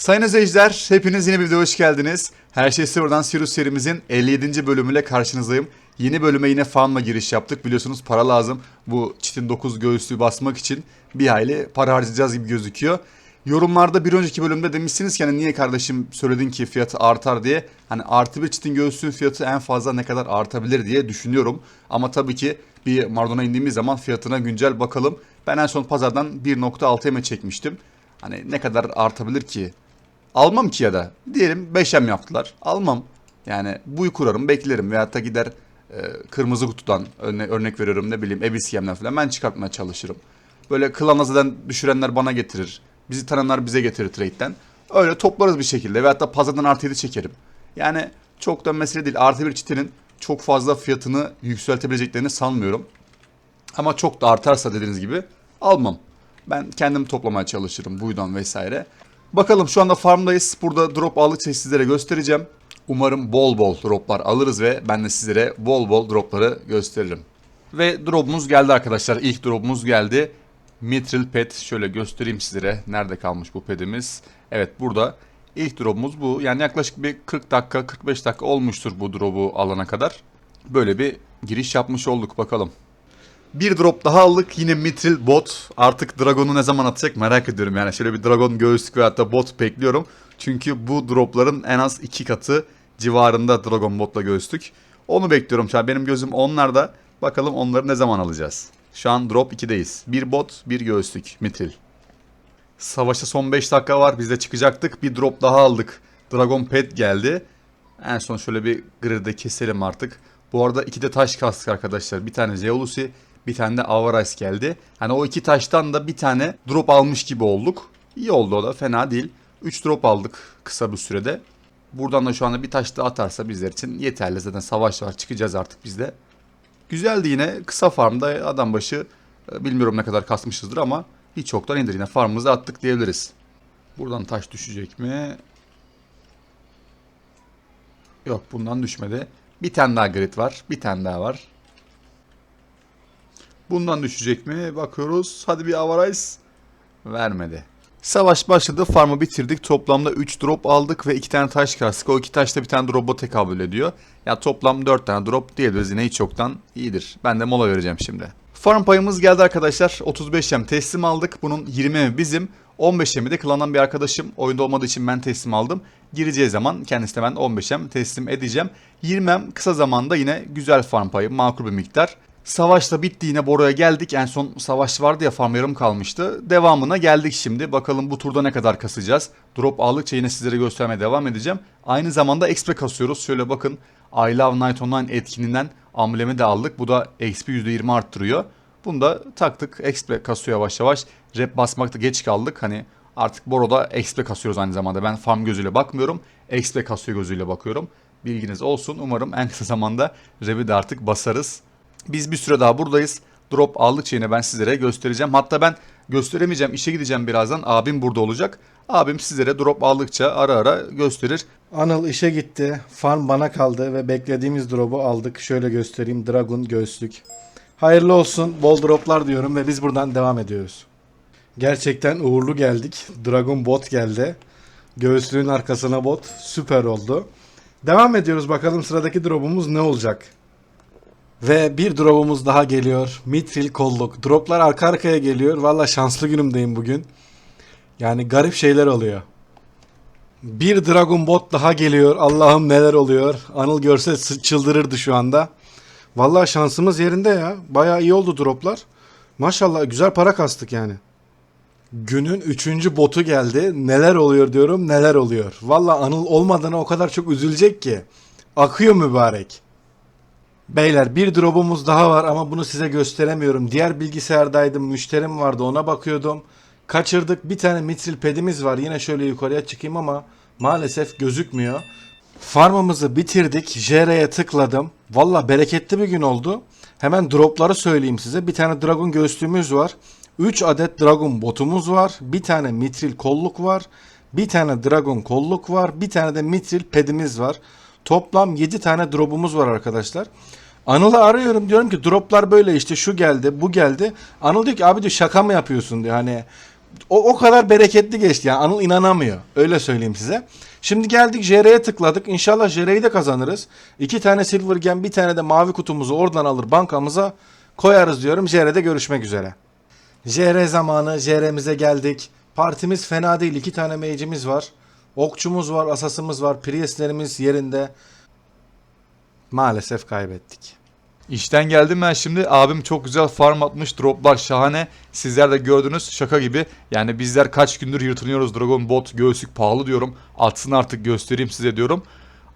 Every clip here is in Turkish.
Sayın izleyiciler, hepiniz yeni bir videoya hoş geldiniz. Her şey sıfırdan Sirius serimizin 57. bölümüyle karşınızdayım. Yeni bölüme yine fanla giriş yaptık. Biliyorsunuz para lazım. Bu çitin 9 göğüslüğü basmak için bir hayli para harcayacağız gibi gözüküyor. Yorumlarda bir önceki bölümde demişsiniz ki hani niye kardeşim söyledin ki fiyatı artar diye. Hani artı bir çitin göğüslüğün fiyatı en fazla ne kadar artabilir diye düşünüyorum. Ama tabii ki bir Mardon'a indiğimiz zaman fiyatına güncel bakalım. Ben en son pazardan 1.6 M çekmiştim. Hani ne kadar artabilir ki? Almam ki ya da. Diyelim 5M yaptılar. Almam. Yani buyu kurarım beklerim. Veyahut da gider e, kırmızı kutudan örne- örnek veriyorum ne bileyim Ebisyem'den falan ben çıkartmaya çalışırım. Böyle klan zaten düşürenler bana getirir. Bizi tanıyanlar bize getirir trade'den. Öyle toplarız bir şekilde. Veyahut da pazardan artı 7 çekerim. Yani çok da mesele değil. Artı bir çitinin çok fazla fiyatını yükseltebileceklerini sanmıyorum. Ama çok da artarsa dediğiniz gibi almam. Ben kendim toplamaya çalışırım buydan vesaire. Bakalım şu anda farmdayız. Burada drop aldıkça sizlere göstereceğim. Umarım bol bol droplar alırız ve ben de sizlere bol bol dropları gösteririm. Ve drop'umuz geldi arkadaşlar. İlk drop'umuz geldi. Mithril Pet. Şöyle göstereyim sizlere. Nerede kalmış bu pedimiz? Evet burada. İlk drop'umuz bu. Yani yaklaşık bir 40 dakika 45 dakika olmuştur bu drop'u alana kadar. Böyle bir giriş yapmış olduk bakalım. Bir drop daha aldık. Yine Mithril bot. Artık Dragon'u ne zaman atacak merak ediyorum. Yani şöyle bir Dragon göğüslük ve hatta bot bekliyorum. Çünkü bu dropların en az iki katı civarında Dragon botla göğüslük. Onu bekliyorum şu an. Benim gözüm onlarda. Bakalım onları ne zaman alacağız. Şu an drop 2'deyiz. Bir bot, bir göğüslük. Mithril. Savaşa son 5 dakika var. Biz de çıkacaktık. Bir drop daha aldık. Dragon Pet geldi. En son şöyle bir grid'de keselim artık. Bu arada iki de taş kastık arkadaşlar. Bir tane Zeolus'i, bir tane de Avarais geldi. Hani o iki taştan da bir tane drop almış gibi olduk. İyi oldu o da fena değil. 3 drop aldık kısa bir sürede. Buradan da şu anda bir taş daha atarsa bizler için yeterli. Zaten savaş var çıkacağız artık biz de. Güzeldi yine kısa farmda adam başı e, bilmiyorum ne kadar kasmışızdır ama hiç yoktan indir yine farmımızı attık diyebiliriz. Buradan taş düşecek mi? Yok bundan düşmedi. Bir tane daha grid var. Bir tane daha var. Bundan düşecek mi? Bakıyoruz. Hadi bir Avarais. Vermedi. Savaş başladı. Farmı bitirdik. Toplamda 3 drop aldık ve 2 tane taş kastık. O 2 taş da bir tane drop'a tekabül ediyor. Ya toplam 4 tane drop diyebiliriz yine hiç yoktan iyidir. Ben de mola vereceğim şimdi. Farm payımız geldi arkadaşlar. 35 yem teslim aldık. Bunun 20 mi bizim. 15 yemi de klandan bir arkadaşım. Oyunda olmadığı için ben teslim aldım. Gireceği zaman kendisine ben 15 yem teslim edeceğim. 20 yem kısa zamanda yine güzel farm payı. Makul bir miktar. Savaşla bitti yine Boro'ya geldik. En son savaş vardı ya farm yarım kalmıştı. Devamına geldik şimdi. Bakalım bu turda ne kadar kasacağız. Drop aldıkça yine sizlere göstermeye devam edeceğim. Aynı zamanda XP kasıyoruz. Şöyle bakın. I Love Night Online etkininden amblemi de aldık. Bu da XP %20 arttırıyor. Bunu da taktık. XP kasıyor yavaş yavaş. Rep basmakta geç kaldık. Hani artık Boro'da XP kasıyoruz aynı zamanda. Ben farm gözüyle bakmıyorum. XP kasıyor gözüyle bakıyorum. Bilginiz olsun. Umarım en kısa zamanda Rep'i de artık basarız. Biz bir süre daha buradayız. Drop aldıkça yine ben sizlere göstereceğim. Hatta ben gösteremeyeceğim. işe gideceğim birazdan. Abim burada olacak. Abim sizlere drop aldıkça ara ara gösterir. Anıl işe gitti. Farm bana kaldı ve beklediğimiz drop'u aldık. Şöyle göstereyim. Dragon göğüslük. Hayırlı olsun. Bol droplar diyorum ve biz buradan devam ediyoruz. Gerçekten uğurlu geldik. Dragon bot geldi. Göğüslüğün arkasına bot. Süper oldu. Devam ediyoruz. Bakalım sıradaki drop'umuz ne olacak? Ve bir drop'umuz daha geliyor. Mithril kolluk. Droplar arka arkaya geliyor. Valla şanslı günümdeyim bugün. Yani garip şeyler oluyor. Bir Dragon Bot daha geliyor. Allah'ım neler oluyor. Anıl görse çıldırırdı şu anda. Vallahi şansımız yerinde ya. Bayağı iyi oldu droplar. Maşallah güzel para kastık yani. Günün üçüncü botu geldi. Neler oluyor diyorum neler oluyor. Vallahi Anıl olmadığına o kadar çok üzülecek ki. Akıyor mübarek. Beyler bir drop'umuz daha var ama bunu size gösteremiyorum. Diğer bilgisayardaydım. Müşterim vardı ona bakıyordum. Kaçırdık. Bir tane mitril pedimiz var. Yine şöyle yukarıya çıkayım ama maalesef gözükmüyor. Farmımızı bitirdik. JR'ye tıkladım. Valla bereketli bir gün oldu. Hemen dropları söyleyeyim size. Bir tane dragon göğüslüğümüz var. 3 adet dragon botumuz var. Bir tane mitril kolluk var. Bir tane dragon kolluk var. Bir tane de mitril pedimiz var. Toplam 7 tane drop'umuz var arkadaşlar. Anıl'ı arıyorum diyorum ki droplar böyle işte şu geldi bu geldi. Anıl diyor ki abi diyor şaka mı yapıyorsun diyor hani o, o kadar bereketli geçti yani Anıl inanamıyor. Öyle söyleyeyim size. Şimdi geldik JR'ye tıkladık. İnşallah JR'yi de kazanırız. İki tane Silver Gem bir tane de mavi kutumuzu oradan alır bankamıza koyarız diyorum. JR'de görüşmek üzere. JR zamanı JR'mize geldik. Partimiz fena değil. İki tane mage'imiz var. Okçumuz var, asasımız var. Priestlerimiz yerinde. Maalesef kaybettik. İşten geldim ben şimdi. Abim çok güzel farm atmış. Droplar şahane. Sizler de gördünüz. Şaka gibi. Yani bizler kaç gündür yırtınıyoruz. Dragon bot göğüslük pahalı diyorum. Atsın artık göstereyim size diyorum.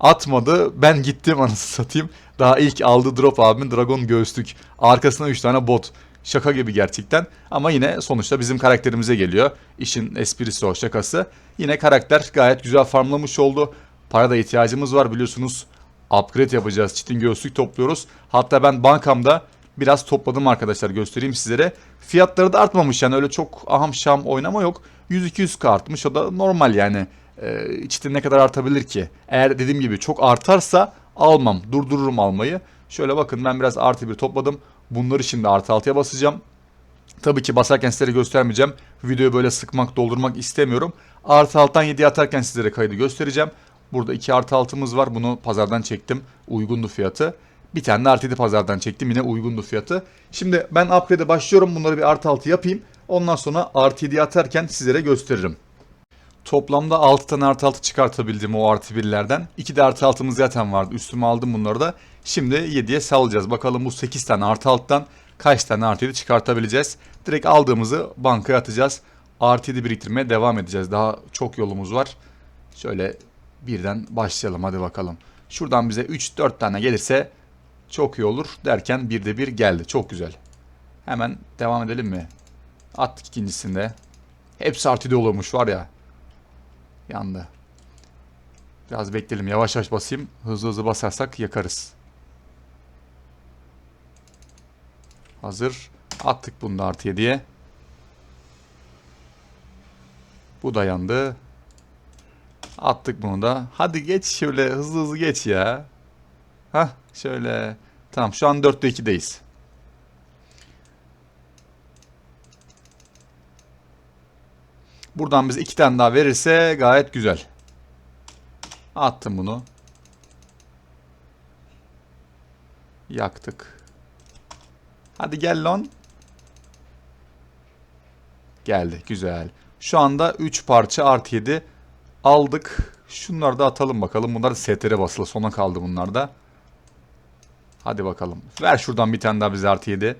Atmadı. Ben gittim anasını satayım. Daha ilk aldığı drop abimin Dragon göğüslük. Arkasına 3 tane bot. Şaka gibi gerçekten. Ama yine sonuçta bizim karakterimize geliyor. İşin esprisi o şakası. Yine karakter gayet güzel farmlamış oldu. Para da ihtiyacımız var biliyorsunuz upgrade yapacağız. Çitin göğüslük topluyoruz. Hatta ben bankamda biraz topladım arkadaşlar göstereyim sizlere. Fiyatları da artmamış yani öyle çok aham şam oynama yok. 100-200k artmış o da normal yani. Ee, çitin ne kadar artabilir ki? Eğer dediğim gibi çok artarsa almam. Durdururum almayı. Şöyle bakın ben biraz artı bir topladım. Bunları şimdi artı altıya basacağım. Tabii ki basarken sizlere göstermeyeceğim. Videoyu böyle sıkmak, doldurmak istemiyorum. Artı alttan 7 atarken sizlere kaydı göstereceğim. Burada 2 artı altımız var. Bunu pazardan çektim. Uygundu fiyatı. Bir tane de artı 7 pazardan çektim. Yine uygundu fiyatı. Şimdi ben upgrade'e başlıyorum. Bunları bir artı altı yapayım. Ondan sonra artı 7'yi atarken sizlere gösteririm. Toplamda 6 tane artı altı çıkartabildim o artı birlerden. 2 de artı altımız zaten vardı. Üstüme aldım bunları da. Şimdi 7'ye salacağız. Bakalım bu 8 tane artı alttan kaç tane artı 7 çıkartabileceğiz. Direkt aldığımızı bankaya atacağız. Artı 7 biriktirmeye devam edeceğiz. Daha çok yolumuz var. Şöyle birden başlayalım hadi bakalım. Şuradan bize 3-4 tane gelirse çok iyi olur derken bir de bir geldi. Çok güzel. Hemen devam edelim mi? Attık ikincisinde. Hepsi artı 7 olurmuş var ya. Yandı. Biraz bekleyelim. Yavaş yavaş basayım. Hızlı hızlı basarsak yakarız. Hazır. Attık bunu da artı 7'ye. Bu da yandı. Attık bunu da. Hadi geç şöyle hızlı hızlı geç ya. Hah şöyle. Tamam şu an 4'te 2'deyiz. Buradan bize iki tane daha verirse gayet güzel. Attım bunu. Yaktık. Hadi gel lan. Geldi. Güzel. Şu anda 3 parça artı 7 aldık. Şunları da atalım bakalım. Bunlar da STR basılı. Sona kaldı bunlar da. Hadi bakalım. Ver şuradan bir tane daha bize artı 7.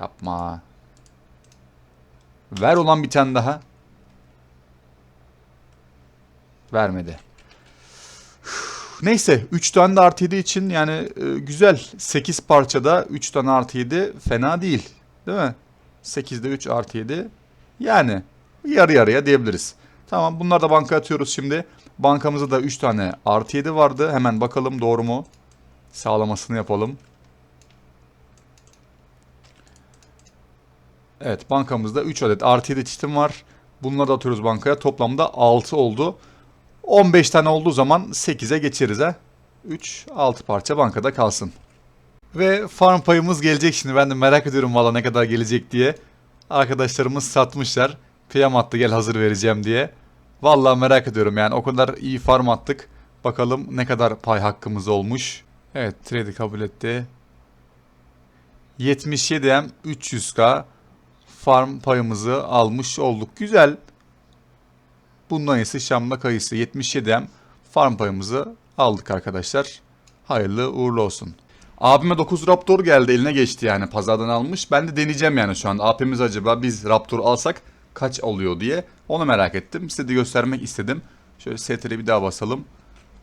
Yapma. Ver olan bir tane daha. Vermedi. Neyse 3 tane de artı 7 için yani e, güzel. 8 parçada 3 tane artı 7 fena değil. Değil mi? 8'de 3 artı 7. Yani yarı yarıya diyebiliriz. Tamam bunları da banka atıyoruz şimdi. Bankamızda da 3 tane artı 7 vardı. Hemen bakalım doğru mu? Sağlamasını yapalım. Evet bankamızda 3 adet artı 7 çitim var. Bunları da atıyoruz bankaya. Toplamda 6 oldu. 15 tane olduğu zaman 8'e geçeriz ha. 3, 6 parça bankada kalsın. Ve farm payımız gelecek şimdi. Ben de merak ediyorum valla ne kadar gelecek diye. Arkadaşlarımız satmışlar. Piyam attı gel hazır vereceğim diye. Valla merak ediyorum yani o kadar iyi farm attık. Bakalım ne kadar pay hakkımız olmuş. Evet trade kabul etti. 77M 300k farm payımızı almış olduk. Güzel. Bundan iyisi Şam'la kayısı 77M farm payımızı aldık arkadaşlar. Hayırlı uğurlu olsun. Abime 9 Raptor geldi eline geçti yani pazardan almış. Ben de deneyeceğim yani şu an. AP'miz acaba biz Raptor alsak kaç oluyor diye. Onu merak ettim. Size de göstermek istedim. Şöyle STR'e bir daha basalım.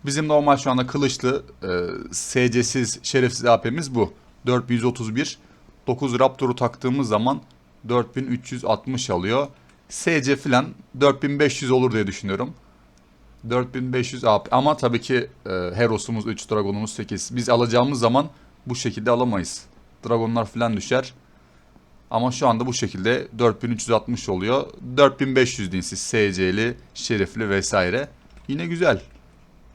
Bizim normal şu anda kılıçlı e, SC'siz şerefsiz AP'miz bu. 4131. 9 Raptor'u taktığımız zaman 4360 alıyor. SC falan 4500 olur diye düşünüyorum. 4500 AP ama tabii ki e, Heros'umuz 3, Dragon'umuz 8. Biz alacağımız zaman bu şekilde alamayız. Dragonlar falan düşer. Ama şu anda bu şekilde 4360 oluyor. 4500 deyin siz SC'li, şerifli vesaire. Yine güzel.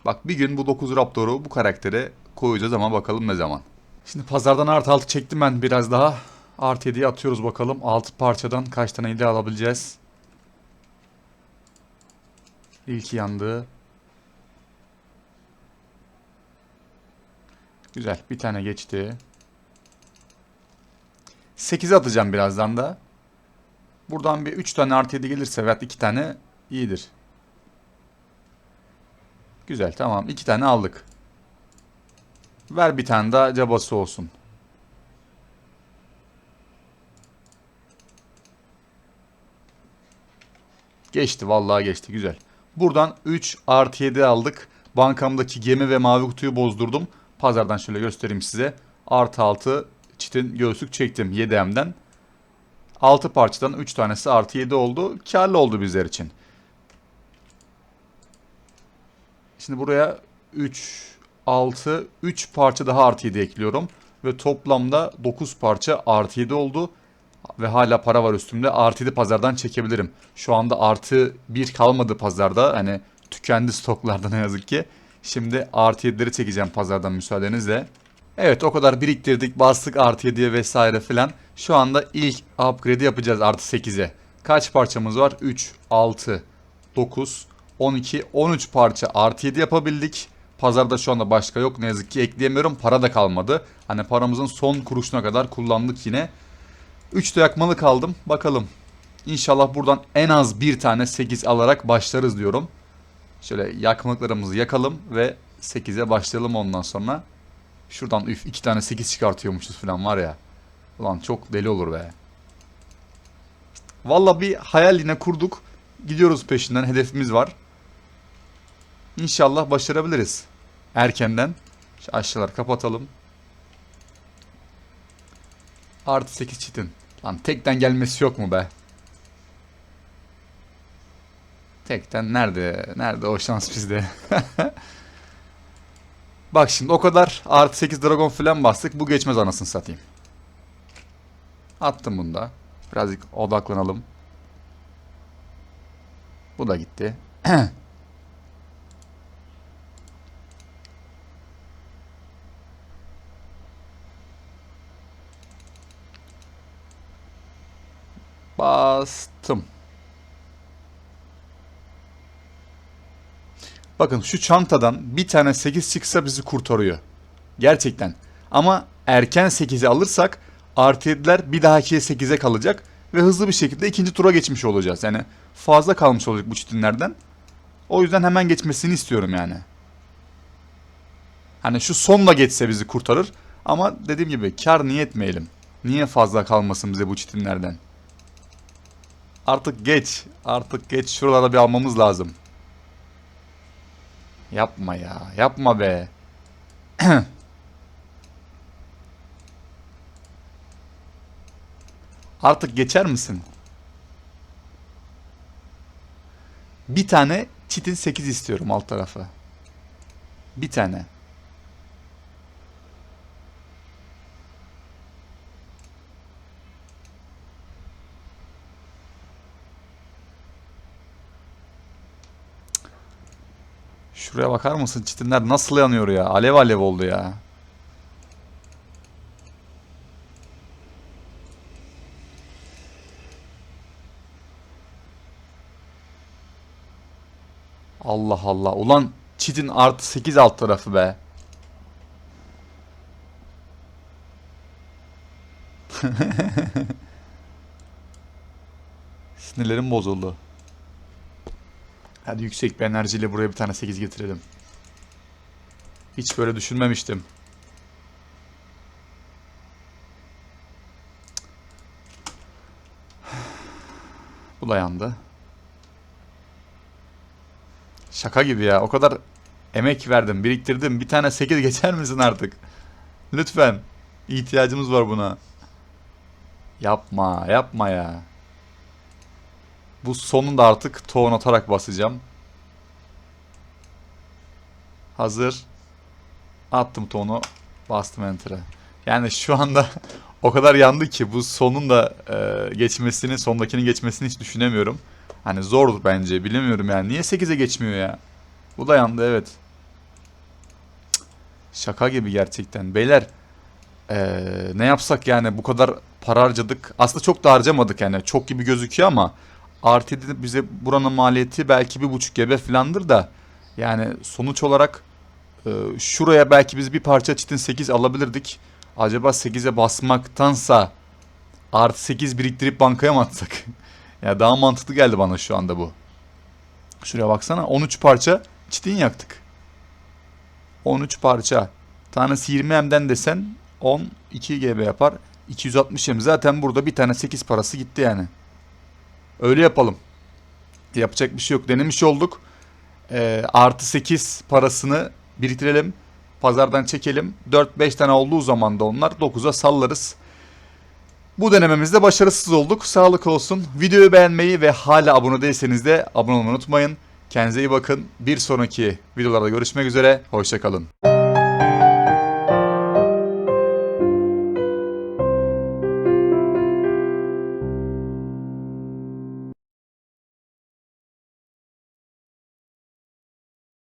Bak bir gün bu 9 Raptor'u bu karaktere koyacağız ama bakalım ne zaman. Şimdi pazardan artı altı çektim ben biraz daha. Artı 7'yi atıyoruz bakalım. 6 parçadan kaç tane 7 alabileceğiz? İlki yandı. Güzel. Bir tane geçti. 8'e atacağım birazdan da. Buradan bir 3 tane artı 7 gelirse veya 2 tane iyidir. Güzel tamam. 2 tane aldık. Ver bir tane daha cabası olsun. Geçti vallahi geçti güzel. Buradan 3 artı 7 aldık. Bankamdaki gemi ve mavi kutuyu bozdurdum. Pazardan şöyle göstereyim size. Artı 6 çitin göğüslük çektim 7M'den. 6 parçadan 3 tanesi artı 7 oldu. Karlı oldu bizler için. Şimdi buraya 3, 6, 3 parça daha artı 7 ekliyorum. Ve toplamda 9 parça artı 7 oldu. Ve hala para var üstümde. Artı 7 pazardan çekebilirim. Şu anda artı 1 kalmadı pazarda. Hani tükendi stoklarda ne yazık ki. Şimdi artı 7'leri çekeceğim pazardan müsaadenizle. Evet o kadar biriktirdik bastık artı 7'ye vesaire filan. Şu anda ilk upgrade'i yapacağız artı 8'e. Kaç parçamız var? 3, 6, 9, 12, 13 parça artı 7 yapabildik. Pazarda şu anda başka yok ne yazık ki ekleyemiyorum. Para da kalmadı. Hani paramızın son kuruşuna kadar kullandık yine. 3 de yakmalı kaldım. Bakalım. İnşallah buradan en az bir tane 8 alarak başlarız diyorum. Şöyle yakmalıklarımızı yakalım ve 8'e başlayalım ondan sonra. Şuradan üf iki tane 8 çıkartıyormuşuz falan var ya. Ulan çok deli olur be. Valla bir hayal yine kurduk. Gidiyoruz peşinden hedefimiz var. İnşallah başarabiliriz. Erkenden. Şu aşağıları kapatalım. Artı 8 çitin. Lan tekten gelmesi yok mu be? Tekten nerede? Nerede o şans bizde? Bak şimdi o kadar artı 8 dragon falan bastık. Bu geçmez anasını satayım. Attım bunu da. Birazcık odaklanalım. Bu da gitti. Bastım. Bakın şu çantadan bir tane 8 çıksa bizi kurtarıyor. Gerçekten. Ama erken 8'i alırsak artı 7'ler bir dahakiye 8'e kalacak. Ve hızlı bir şekilde ikinci tura geçmiş olacağız. Yani fazla kalmış olacak bu çitinlerden. O yüzden hemen geçmesini istiyorum yani. Hani şu sonla geçse bizi kurtarır. Ama dediğim gibi kar niye etmeyelim. Niye fazla kalmasın bize bu çitinlerden. Artık geç. Artık geç. Şuralarda bir almamız lazım. Yapma ya. Yapma be. Artık geçer misin? Bir tane çitin 8 istiyorum alt tarafı. Bir tane. Şuraya bakar mısın? Çitinler nasıl yanıyor ya? Alev alev oldu ya. Allah Allah. Ulan çitin artı 8 alt tarafı be. Sinirlerim bozuldu. Hadi yüksek bir enerjiyle buraya bir tane 8 getirelim. Hiç böyle düşünmemiştim. Bu da yandı. Şaka gibi ya. O kadar emek verdim, biriktirdim. Bir tane 8 geçer misin artık? Lütfen. İhtiyacımız var buna. Yapma, yapma ya. Bu sonunda artık toğun atarak basacağım. Hazır. Attım tonu. Bastım enter'a. Yani şu anda o kadar yandı ki bu sonun da e, geçmesini, sondakinin geçmesini hiç düşünemiyorum. Hani zor bence. Bilemiyorum yani. Niye 8'e geçmiyor ya? Bu da yandı evet. Şaka gibi gerçekten. Beyler e, ne yapsak yani bu kadar para harcadık. Aslında çok da harcamadık yani. Çok gibi gözüküyor ama RT'de bize buranın maliyeti belki bir buçuk GB falandır da yani sonuç olarak e, şuraya belki biz bir parça çitin 8 alabilirdik. Acaba 8'e basmaktansa artı 8 biriktirip bankaya mı atsak? ya daha mantıklı geldi bana şu anda bu. Şuraya baksana 13 parça çitin yaktık. 13 parça. Tanesi 20 M'den desen 12 GB yapar. 260 M. Zaten burada bir tane 8 parası gitti yani. Öyle yapalım. Yapacak bir şey yok. Denemiş olduk. Ee, artı 8 parasını biriktirelim. Pazardan çekelim. 4-5 tane olduğu zaman da onlar 9'a sallarız. Bu denememizde başarısız olduk. Sağlık olsun. Videoyu beğenmeyi ve hala abone değilseniz de abone olmayı unutmayın. Kendinize iyi bakın. Bir sonraki videolarda görüşmek üzere. Hoşçakalın.